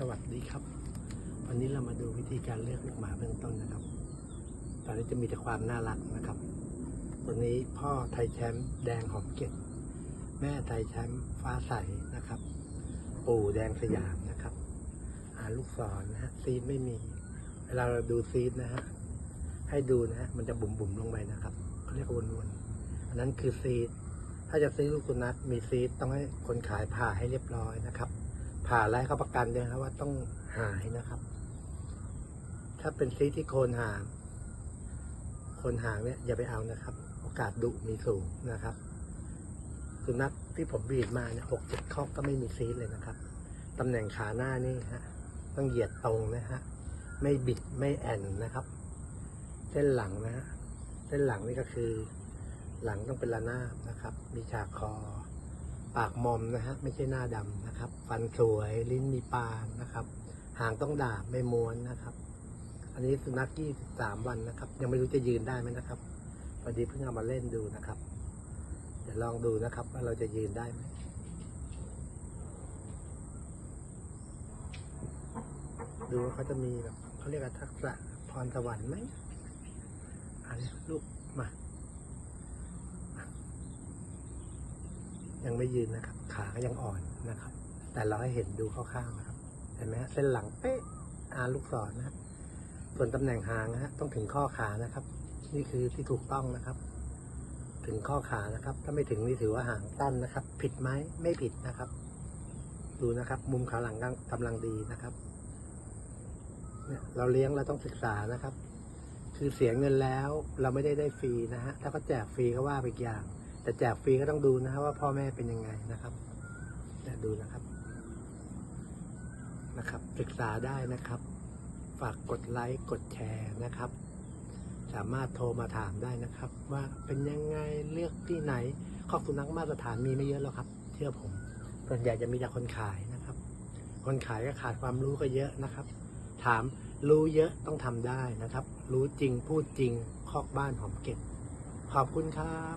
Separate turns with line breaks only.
สวัสดีครับ วันนี้เรามาดูวิธีการเลือกลูกหมาเบื้องต้นนะครับ ตอนนี้จะมีแต่ความน่ารักนะครับตัวนี้พ่อไทยแชมป์แดงหอมเก็บแม่ไทยแชมป์ฟ้าใสนะครับ ปู่แดงสยามนะครับอ่านลูกศรนนะฮะซีดไม่มี เวลาเราดูซีดนะฮะให้ดูนะฮะมันจะบุ๋มบุ๋มๆลงไปนะครับเขาเรียกว่าวนๆอันนั้นคือซีดถ้าจะซื้อลูกสุนัขมีซีดต้องให้คนขายผ่าให้เรียบร้อยนะครับ ผ่าแล้วเขาประกันด้วยครับว่าต้องหายนะครับ ถ้าเป็นซีที่โคนหางโคนหางเนี่ยอย่าไปเอานะครับ โอกาสดุมีสูงนะครับสุนัขที่ผมบีดมาเนี่ยหกเจ็ดข้อก็ไม่มีซีเลยนะครับตำแหน่งขาหน้านี่ฮะต้องเหยียดตรงนะฮะไม่บิดไม่แอนนะครับ เส้นหลังนะฮะเส้นหลังนี่ก็คือ หลังต้องเป็นระนาบนะครับ มีฉากคอ ปากมอมนะฮะไม่ใช่หน้าดำนะครับ ฟันสวยลิ้นมีปานนะครับ หางต้องดาบไม่ม้วนนะครับ อันนี้สุนัขยี่สิบสามวันนะครับ ยังไม่รู้จะยืนได้ไหมนะครับพอดีเพิ่งเอามาเล่นดูนะครับเดี๋ยวลองดูนะครับ ว่าเราจะยืนได้ไหมดูว่าเขาจะมีแบบเขาเรียกว่าทักษะพรสวรรค์ไหมอันนี้ลูกมา ยังไม่ยืนนะครับ ขาก็ยังอ่อนนะครับ แต่เราให้เห็นดูคร่าวๆนะครับ เห็นไหมฮะเส้นหลังเป๊ะอาลูกศรนะฮะส่วนตำแหน่งหางนะฮะต้องถึงข้อขานะครับ นี่คือที่ถูกต้องนะครับ ถึงข้อขานะครับ ถ้าไม่ถึงนี่ถือว่าหางสั้นนะครับ ผิดไหมไม่ผิดนะครับ ดูนะครับ มุมขาหลังกำลังดีนะครับเนี่ยเราเลี้ยงเราต้องศึกษานะครับ คือเสียเงินแล้วเราไม่ได้ได้ฟรีนะฮะถ้าเขาแจกฟรีก็ว่าไปอีกอย่าง แต่แจกฟรีก็ต้องดูนะฮะว่าพ่อแม่เป็นยังไงนะครับเนี่ยดูนะครับนะครับ ศึกษาได้นะครับ ฝากกดไลค์กดแชร์นะครับ สามารถโทรมาถามได้นะครับ ว่าเป็นยังไงเลือกที่ไหนคอสุนัขมาตรฐานมีไม่เยอะหรอกครับ เชื่อผมส่วนใหญ่จะมีแต่คนขายนะครับ คนขายก็ขาดความรู้ก็เยอะนะครับ ถามรู้เยอะต้องทำได้นะครับ รู้จริงพูดจริงคอกบ้านหอมเก็บขอบคุณครับ